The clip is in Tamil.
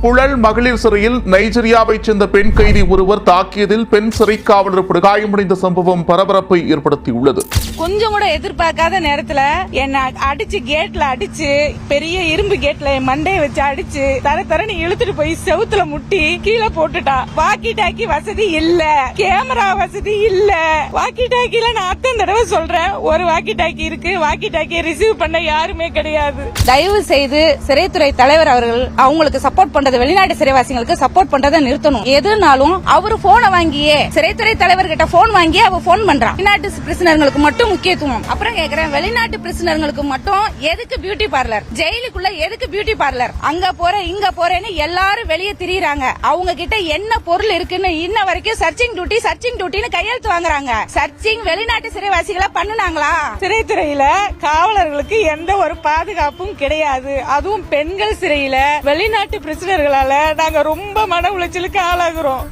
புழல் மகளிர் சிறையில் நைஜீரியாவைச் சேர்ந்த பெண் கைதி ஒருவர் தாக்கியதில் பெண் சிறை காவலர் படுகாயமடைந்த சம்பவம் பரபரப்பை ஏற்படுத்தியுள்ளது. கொஞ்சம் கூட எதிர்பார்க்காத நேரத்துல என்ன அடிச்சு கேட்ல அடிச்சு பெரிய இரும்பு கேட்ல என் மண்டைய வச்சு அடிச்சு தர தரன்னு இழுத்துட்டு போய் செவுத்துல முட்டி கீழே போட்டுட்டா. வாக்கி டாக்கி வசதி இல்ல. கேமரா வசதி இல்ல. வாக்கி டாக்கில நான் அத்தனை தடவை சொல்றேன் ஒரு வாக்கி டாக்கி இருக்கு வாக்கி டாக்கியை ரிசீவ் பண்ண யாருமே கிடையாது. தயவு செய்து சிறைத்துறை தலைவர் அவர்கள் அவங்களுக்கு சப்போர்ட் பண்றது வெளிநாட்டு சிறைவாசிகளுக்கு சப்போர்ட் பண்றதை நிறுத்தணும். எதுனாலும் அவரு போனை வாங்கியே சிறைத்துறை தலைவர்கிட்ட போன் வாங்கி அவ போன் பண்றான் வெளிநாட்டு பிரிசினர்களுக்கு மட்டும் முக்கியத்துவம். அப்புறம் கேக்குறேன் வெளிநாட்டு பிரிசினர்களுக்கு மட்டும் எதுக்கு பியூட்டி பார்லர் ஜெயிலுக்குள்ள எதுக்கு பியூட்டி பார்லர் அங்க போறேன் இங்க போறேன்னு எல்லாரும் வெளியே திரியறாங்க. அவங்க கிட்ட என்ன பொருள் இருக்குன்னு இன்ன வரைக்கும் சர்ச்சிங் டியூட்டி சர்ச்சிங் டியூட்டின்னு கையெழுத்து வாங்குறாங்க. சர்ச்சிங் வெளிநாட்டு சிறைவாசிகளை பண்ணுனாங்களா? சிறைத்துறையில காவலர்களுக்கு எந்த ஒரு பாதுகாப்பும் கிடையாது. அதுவும் பெண்கள் சிறையில. வெளிநாட்டு பிரச்சனைகளால நாங்க ரொம்ப மன உளைச்சலுக்கு ஆளாகிறோம்.